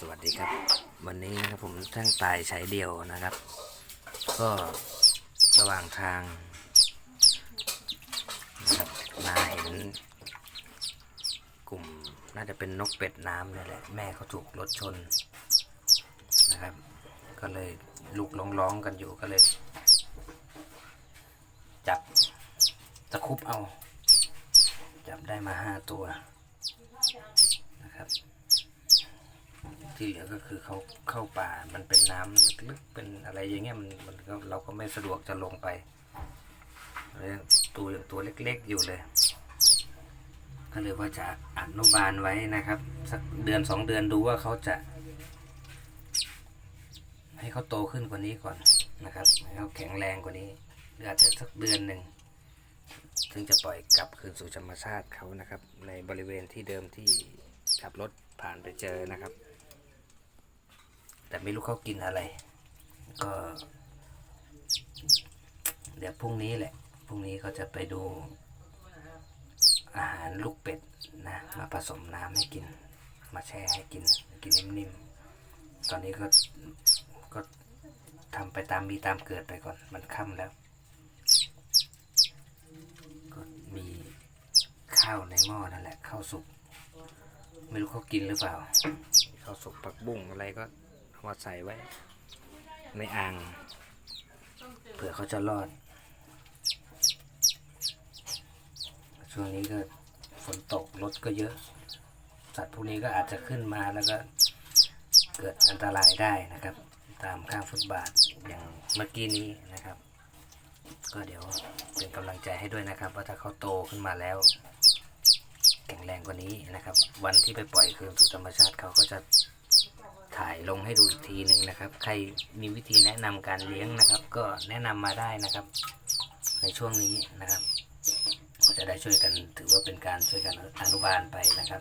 สวัสดีครับ วันนี้นะครับผมช่างตายใช้เดียวนะครับ ก็ระหว่างทางนะครับมาเห็น กลุ่มน่าจะเป็นนกเป็ดน้ำนี่แหละ แม่เขาถูกรถชนนะครับ ก็เลยลูกร้องๆกันอยู่ก็เลย จับตะคุบเอา จับได้มาห้าตัวนะครับ ที่เหลือก็คือเขาเข้าป่ามันเป็นน้ำลึกเป็นอะไรอย่างเงี้ยมันมันก็เราก็ไม่สะดวกจะลงไปเลยตัวยังตัวเล็กๆอยู่เลย ก็เลยว่าจะอนุบาลไว้นะครับ สักเดือนสองเดือนดูว่าเขาจะ ให้เขาโตขึ้นกว่านี้ก่อนนะครับให้เขาแข็งแรงกว่านี้หรืออาจจะสักเดือนหนึ่งถึงจะปล่อยกลับคืนสู่ธรรมชาติเขานะครับ ในบริเวณที่เดิมที่ขับรถผ่านไปเจอนะครับ แต่ไม่รู้เขากินอะไร ก็ เดี๋ยวพรุ่งนี้แหละพรุ่งนี้ก็จะไปดูอาหารลูกเป็ดนะมาผสมน้ำให้กิน มาแช่ให้กิน กินนิ่มๆ ตอนนี้ก็ก็ทำไปตามมีตามเกิดไปก่อนมันค่ำแล้ว ก็มีข้าวในหม้อนั่นแหละข้าวสุก ไม่รู้เขากินหรือเปล่าข้าวสุกผักบุ้งอะไรก็ มาใส่ไว้ ในอ่าง เผื่อเขาจะรอด ช่วงนี้ก็ฝนตกรถก็เยอะ สัตว์พวกนี้ก็อาจจะขึ้นมาแล้วก็เกิดอันตรายได้นะครับ ตามข้างฟุตบาทอย่างเมื่อกี้นี้นะครับ ก็เดี๋ยวเป็นกำลังใจให้ด้วยนะครับ ว่าถ้าเขาโตขึ้นมาแล้ว แข็งแรงกว่านี้นะครับ วันที่ไปปล่อยคืนสู่ธรรมชาติเขาก็จะ ถ่ายลงให้ดูอีกทีหนึ่งนะครับ ใครมีวิธีแนะนำการเลี้ยงนะครับ ก็แนะนำมาได้นะครับ ในช่วงนี้นะครับ ก็จะได้ช่วยกันถือว่าเป็นการช่วยกันอนุบาลไปนะครับ